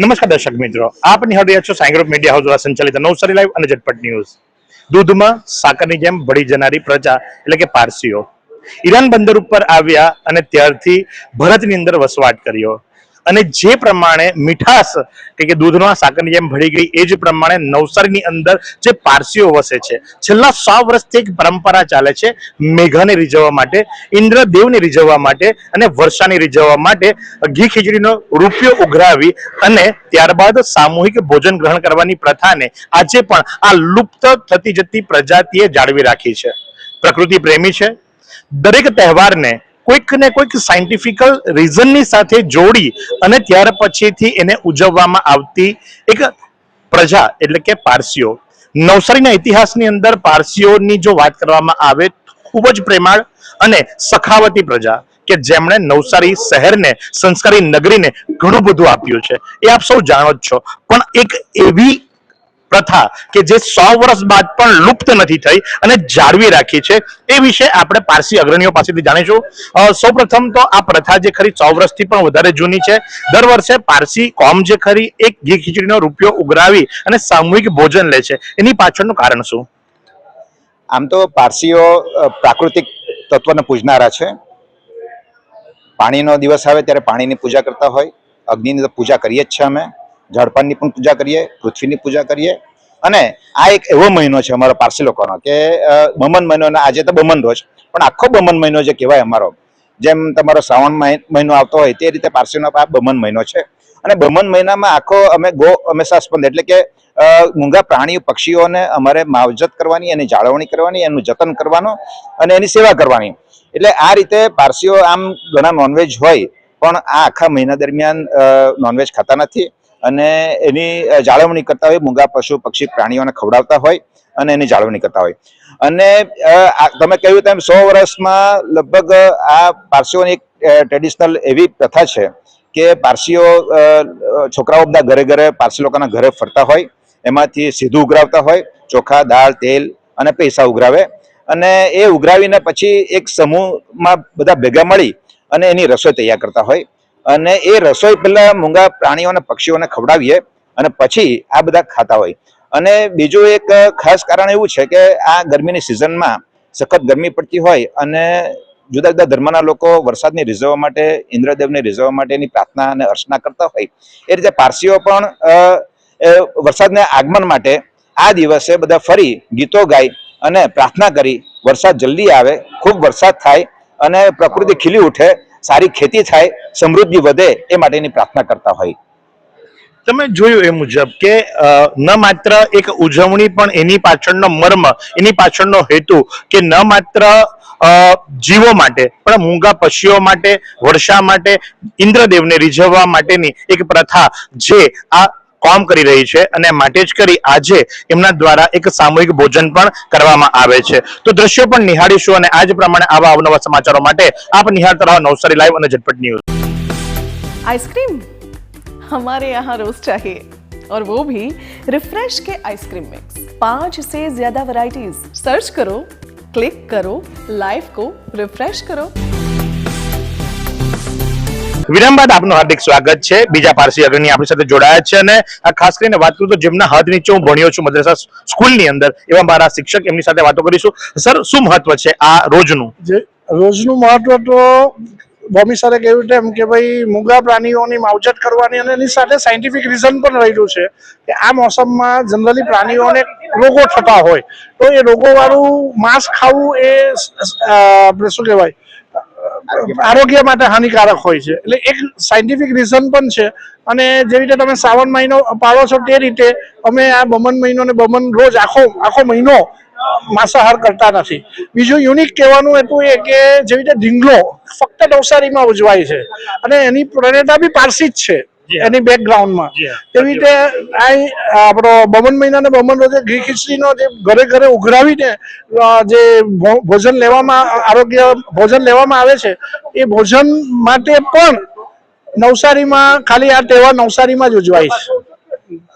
નમસ્કાર દર્શક મિત્રો. આપ નિહાળી રહ્યા છો સાંઈ ગ્રુપ મીડિયા હાઉસ દ્વારા સંચાલિત નવસારી લાઈવ અને ઝટપટ ન્યૂઝ. દૂધમાં સાકરની જેમ ભળી જનારી પ્રજા, એટલે કે પારસીઓ. ઈરાન બંદર ઉપર આવ્યા અને ત્યારથી ભારતની અંદર વસવાટ કર્યો. અને જે પ્રમાણે મીઠાશ કે દૂધમાં સાકરની જેમ ભળી ગઈ એ જ પ્રમાણે નવસારીની અંદર જે પારસીઓ વસે છે. છેલ્લા સો વર્ષથી એક પરંપરા ચાલે છે મેઘાને રીઝવવા માટે, ઇન્દ્રદેવને રીઝવવા માટે અને વર્ષાને રીઝવવા માટે ઘી ખીચડીનો રૂપિયો ઉઘરાવી અને ત્યારબાદ સામૂહિક ભોજન ગ્રહણ કરવાની પ્રથાને આજે પણ આ લુપ્ત થતી જતી પ્રજાતિએ જાળવી રાખી છે. પ્રકૃતિ પ્રેમી છે. દરેક તહેવારને કોઈક ને કોઈક સાયન્ટિફિકલ રીઝનની સાથે જોડી અને ત્યાર પછીથી એને ઉજવવામાં આવતી એક પ્રજા એટલે કે પારસીઓ. નવસારીના ઇતિહાસની અંદર પારસીઓની જો વાત કરવામાં આવે, ખૂબ જ પ્રેમાળ અને સખાવતી પ્રજા કે જેમણે નવસારી શહેરને, સંસ્કારી નગરીને ઘણું બધું આપ્યું છે. એ આપ સૌ જાણો જ છો. પણ એક એવી પ્રથા કે જે સો વર્ષ બાદ પણ લુપ્ત નથી થઈ અને જાળવી રાખી છે. એ વિશે આપણે પારસી અગ્રણીઓ પાસેથી જાણીશું. સૌપ્રથમ તો આ પ્રથા જે ખરી સો વર્ષથી પણ વધારે જૂની છે. દર વર્ષે પારસી કોમ જે ખરી એક ઘી ખીચડીનો રૂપિયો ઉઘરાવી અને સામૂહિક ભોજન લે છે. એની પાછળનું કારણ શું? આમ તો પારસીઓ પ્રાકૃતિક તત્વને પૂજનારા છે. પાણીનો દિવસ આવે ત્યારે પાણીની પૂજા કરતા હોય. અગ્નિની તો પૂજા કરીએ જ છે અમે. ઝાડપાનની પણ પૂજા કરીએ, પૃથ્વીની પૂજા કરીએ. અને આ એક એવો મહિનો છે અમારો પારસી લોકોનો કે બમન મહિનો આજે તો બમન રોજ, પણ આખો બમન મહિનો જે કહેવાય અમારો, જેમ તમારો શ્રાવણ મહિનો આવતો હોય તે રીતે પારસીનો આ બમન મહિનો છે. અને બમન મહિનામાં આખો અમે ગો, અમે સ્પંદ એટલે કે મૂંગા પ્રાણીઓ, પક્ષીઓને અમારે માવજત કરવાની, એની જાળવણી કરવાની, એનું જતન કરવાનું અને એની સેવા કરવાની. એટલે આ રીતે પારસીઓ આમ ઘણા નોનવેજ હોય, પણ આ આખા મહિના દરમિયાન નોનવેજ ખાતા નથી. અને એની જાળવણી કરતા હોય, મૂંગા પશુ, પક્ષી, પ્રાણીઓને ખવડાવતા હોય અને એની જાળવણી કરતા હોય. અને તમે કહ્યું તેમ સો વર્ષમાં લગભગ આ પારસીઓની એક ટ્રેડિશનલ એવી પ્રથા છે કે પારસીઓ છોકરાઓ બધા ઘરે ઘરે પારસી લોકોના ઘરે ફરતા હોય, એમાંથી સીધું ઉઘરાવતા હોય, ચોખા, દાળ, તેલ અને પૈસા ઉઘરાવે. અને એ ઉઘરાવીને પછી એક સમૂહમાં બધા ભેગા મળી અને એની રસોઈ તૈયાર કરતા હોય. અને એ રસોઈ પહેલા મૂંગા પ્રાણીઓ અને પક્ષીઓને ખવડાવીએ અને પછી આ બધા ખાતા હોય. અને બીજું એક ખાસ કારણ એવું છે કે આ ગરમીની સિઝનમાં સખત ગરમી પડતી હોય અને જુદા જુદા ધર્મના લોકો વરસાદની રીઝવવા માટે, ઇન્દ્રદેવને રીઝવવા માટેની પ્રાર્થના અને અર્ચના કરતા હોય. એ રીતે પારસીઓ પણ વરસાદને આગમન માટે આ દિવસે બધા ફરી ગીતો ગાઈ અને પ્રાર્થના કરી, વરસાદ જલ્દી આવે, ખૂબ વરસાદ થાય અને પ્રકૃતિ ખીલી ઉઠે સારી ખેતી થાય, સમૃદ્ધિ વધે એ માટેની પ્રાર્થના કરતા હોય. તમે જોયું એ મુજબ કે ન માત્ર એક ઉજવણી પણ એની પાછળનો મર્મ, એની પાછળનો હેતુ કે ન માત્ર જીવો માટે, પણ મૂંગા પશુઓ માટે વર્ષા માટે, ઇન્દ્રદેવને રીઝવવા માટેની એક પ્રથા જે આ કોમ કરી રહી છે અને માટે જ કરી આજે એમના દ્વારા એક સામૂહિક ભોજન પણ કરવામાં આવે છે તો દ્રશ્યો પણ નિહાળીશું અને આજ પ્રમાણે આવા અવનવા સમાચારો માટે આપ નિહાળતા રહો નવસારી લાઈવ અને ઝટપટ ન્યૂઝ आइसक्रीम हमारे यहाँ रोज चाहिए और वो भी रिफ्रेश के आइसक्रीम मिक्स पांच से ज्यादा वैरायटीज सर्च करो क्लिक करो लाइफ को रिफ्रेश करो વિરામ બાદ આપનું હાર્દિક સ્વાગત છે. બીજા પારસી અગ્રણી આપણી સાથે જોડાયા છે અને ખાસ કરીને વાત કરું તો જેમના હાથ નીચે હું ભણ્યો છું મદ્રાસા સ્કૂલની અંદર, એવા મારા શિક્ષક એમની સાથે વાતો કરીશું. સર, શું મહત્વ છે આ રોજનું? રોજનું મહત્વ તો બોમી સરે કહ્યું તેમ કે ભાઈ, મૂંગા પ્રાણીઓની માવજત કરવાની અને એની સાથે સાયન્ટિફિક રીઝન પણ રહેલું છે કે આ મોસમમાં જનરલી પ્રાણીઓને રોગો થતા હોય. તો એ રોગોવાળું માંસ ખાવું એ શું કહેવાય? આરોગ્ય માટે હાનિકારક હોય છે. એટલે એક સાયન્ટિફિક રીઝન પણ છે. અને જેવી રીતે તમે શ્રાવણ મહિનો પાળો છો તે રીતે અમે આ બમન મહિનો ને બમન રોજ આખો આખો મહિનો માંસાહાર કરતા નથી. બીજું યુનિક કહેવાનું હતું એ કે જેવી રીતે ઢીંગલો ફક્ત નવસારીમાં ઉજવાય છે. અને એની પ્રણેતા બી પારસી જ છે. એની બેકગ્રાઉન્ડમાં એવી રીતે અહીં આપણો બમન મહિનાને બમણ બમન રોજે ઘી ખીચડીનો જે ઘરે ઘરે ઉઘરાવીને જે ભોજન લેવામાં આરોગ્ય ભોજન લેવામાં આવે છે એ ભોજન માટે પણ નવસારીમાં ખાલી આ તહેવાર નવસારીમાં જ ઉજવાય છે.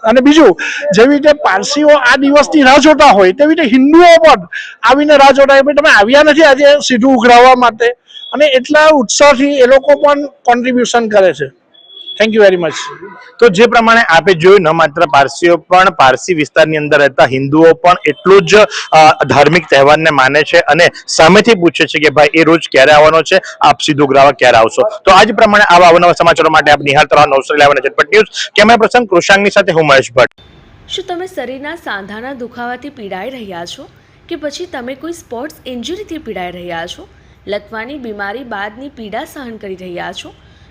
અને બીજું જેવી રીતે પારસીઓ આ દિવસની રાહ જોતા હોય તેવી રીતે હિન્દુઓ પણ આવીને રાહ જોતા હોય તમે આવ્યા નથી આજે સીધું ઉઘરાવવા માટે. અને એટલા ઉત્સાહથી એ લોકો પણ કોન્ટ્રીબ્યુશન કરે છે. થેન્ક યુ વેરી મચ તો જે પ્રમાણે આપે જોયું, ન માત્ર પારસીઓ, પણ પારસી વિસ્તારની અંદર રહેતા હિન્દુઓ પણ એટલું જ ધાર્મિક તહેવારને માને છે અને સામેથી પૂછે છે કે ભાઈ, એ રોજ ક્યારે આવવાનો છે? આપ સીધું ગ્રાહક ક્યારે આવશો? તો આજ પ્રમાણે આવા અવનવા સમાચારો માટે આપ નિહાળતા રહો નવસારી લાવવાના ઝટપટ ન્યૂઝ. કેમેરા પર્સન કૃષાંગની સાથે હું મહેશ ભટ્ટ. શું તમે શરીરના સાંધાના દુખાવાથી પીડાઈ રહ્યા છો? કે પછી તમે કોઈ સ્પોર્ટ્સ ઇન્જરીથી પીડાઈ રહ્યા છો? લકવાની બીમારી બાદની પીડા સહન કરી રહ્યા છો?